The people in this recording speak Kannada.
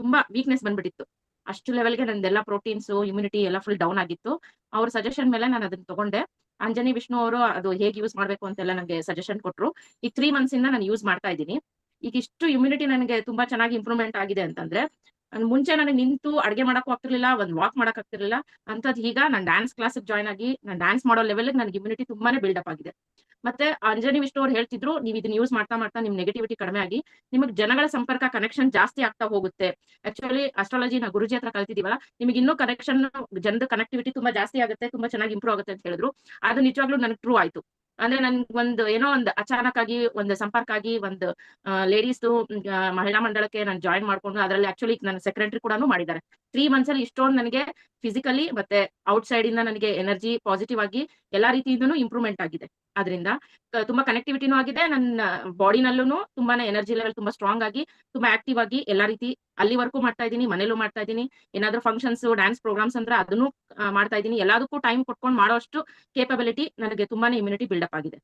ತುಂಬಾ ವೀಕ್ನೆಸ್ ಬಂದ್ಬಿಟ್ಟಿತ್ತು. ಅಷ್ಟು ಲೆವೆಲ್ಗೆ ನಂದೆಲ್ಲ ಪ್ರೋಟೀನ್ಸ್ ಇಮ್ಯುನಿಟಿ ಎಲ್ಲ ಫುಲ್ ಡೌನ್ ಆಗಿತ್ತು. ಅವ್ರ ಸಜೆಷನ್ ಮೇಲೆ ನಾನು ಅದನ್ನ ತಗೊಂಡೆ. ಅಂಜನಿ ವಿಷ್ಣು ಅವರು ಅದು ಹೇಗೆ ಯೂಸ್ ಮಾಡ್ಬೇಕು ಅಂತೆಲ್ಲ ನನಗೆ ಸಜೆಷನ್ ಕೊಟ್ರು. ಈ ತ್ರೀ ಮಂತ್ಸ್ ಇಂದ ನಾನು ಯೂಸ್ ಮಾಡ್ತಾ ಇದ್ದೀನಿ. ಈಗ ಇಷ್ಟು ಇಮ್ಯುನಿಟಿ ನನಗೆ ತುಂಬಾ ಚೆನ್ನಾಗಿ ಇಂಪ್ರೂವ್ಮೆಂಟ್ ಆಗಿದೆ ಅಂತಂದ್ರೆ ಮುಂಚೆ ನನಗೆ ನಿಂತು ಅಡ್ಗೆ ಮಾಡಕ್ಕೂ ಆಗ್ತಿರ್ಲಿಲ್ಲ ಒಂದ್ ವಾಕ್ ಮಾಡಕ್ ಆಗ್ತಿರ್ಲಿಲ್ಲ ಅಂತದ್ ಈಗ ನಾನು ಡ್ಯಾನ್ಸ್ ಕ್ಲಾಸ್ ಜಾಯ್ನ್ ಆಗಿ, ನಾನು ಡ್ಯಾನ್ಸ್ ಮಾಡೋ ಲೆವೆಲ್ ನನಗೆ ಇಮ್ಯುನಿಟಿ ತುಂಬಾನೇ ಬಿಲ್ಡಪ್ ಆಗಿದೆ. ಮತ್ತೆ ಅಂಜನಿ ವಿಷ್ಣು ಅವ್ರು ಹೇಳ್ತಿದ್ರು, ನೀವು ಇದನ್ನ ಯೂಸ್ ಮಾಡ್ತಾ ಮಾಡ್ತಾ ನಿಮ್ ನೆಗೆಟಿವಿಟಿ ಕಡಿಮೆ ಆಗಿ, ನಿಮಗೆ ಜನಗಳ ಸಂಪರ್ಕ ಕನೆಕ್ಷನ್ ಜಾಸ್ತಿ ಆಗ್ತಾ ಹೋಗುತ್ತೆ. ಆಕ್ಚುಲಿ ಅಸ್ಟ್ರಾಲಜಿ ನಾ ಗುರುಜಿ ಹತ್ರ ಕಲ್ತಿದೀವಲ್ಲ, ನಿಮಗೆ ಇನ್ನೂ ಕನೆಕ್ಷನ್ ಜನದ ಕನೆಕ್ಟಿವಿಟಿ ತುಂಬಾ ಜಾಸ್ತಿ ಆಗುತ್ತೆ, ತುಂಬಾ ಚೆನ್ನಾಗಿ ಇಂಪ್ರೂವ್ ಆಗುತ್ತೆ ಅಂತ ಹೇಳಿದ್ರು. ಅದು ನಿಜವಾಗ್ಲೂ ನನಗೆ ಟ್ರೂ ಆಯ್ತು. ಅಂದ್ರೆ ನನ್ ಒಂದು ಏನೋ ಒಂದು ಅಚಾನಕ್ ಆಗಿ ಒಂದು ಸಂಪರ್ಕ ಆಗಿ ಒಂದು ಲೇಡೀಸ್ ಮಹಿಳಾ ಮಂಡಳಕ್ಕೆ ನಾನು ಜಾಯಿನ್ ಮಾಡ್ಕೊಂಡು ಅದರಲ್ಲಿ ಆಕ್ಚುಲಿ ನನ್ನ ಸೆಕ್ರೆಟರಿ ಕೂಡ ಮಾಡಿದ್ದಾರೆ. ತ್ರೀ ಮಂತ್ಸ್ ಅಲ್ಲಿ ಇಷ್ಟೊಂದು ನನಗೆ ಫಿಸಿಕಲಿ ಮತ್ತೆ ಔಟ್ ಸೈಡ್ ಇಂದ ನನಗೆ ಎನರ್ಜಿ ಪಾಸಿಟಿವ್ ಆಗಿ ಎಲ್ಲಾ ರೀತಿಯಿಂದನೂ ಇಂಪ್ರೂವ್ಮೆಂಟ್ ಆಗಿದೆ. ಅದರಿಂದ ತುಂಬಾ ಕನೆಕ್ಟಿವಿಟಿನೂ ಆಗಿದೆ. ನನ್ನ ಬಾಡಿನಲ್ಲೂ ತುಂಬಾನೇ ಎನರ್ಜಿ ಲೆವೆಲ್ ತುಂಬಾ ಸ್ಟ್ರಾಂಗ್ ಆಗಿ, ತುಂಬಾ ಆಕ್ಟಿವ್ ಆಗಿ ಎಲ್ಲಾ ರೀತಿ ಅಲ್ಲಿ ವರ್ಕು ಮಾಡ್ತಾ ಇದ್ದೀನಿ, ಮನೇಲೂ ಮಾಡ್ತಾ ಇದ್ದೀನಿ. ಏನಾದ್ರೂ ಫಂಕ್ಷನ್ಸ್ ಡ್ಯಾನ್ಸ್ ಪ್ರೋಗ್ರಾಮ್ಸ್ ಅಂದ್ರೆ ಅದನ್ನು ಮಾಡ್ತಾ ಇದ್ದೀನಿ. ಎಲ್ಲದಕ್ಕೂ ಟೈಮ್ ಕೊಟ್ಕೊಂಡು ಮಾಡೋಷ್ಟು ಕೇಪಬಿಲಿಟಿ ನನಗೆ ತುಂಬಾನೇ ಇಮ್ಯುನಿಟಿ ಬಿಲ್ಡಪ್ ಆಗಿದೆ.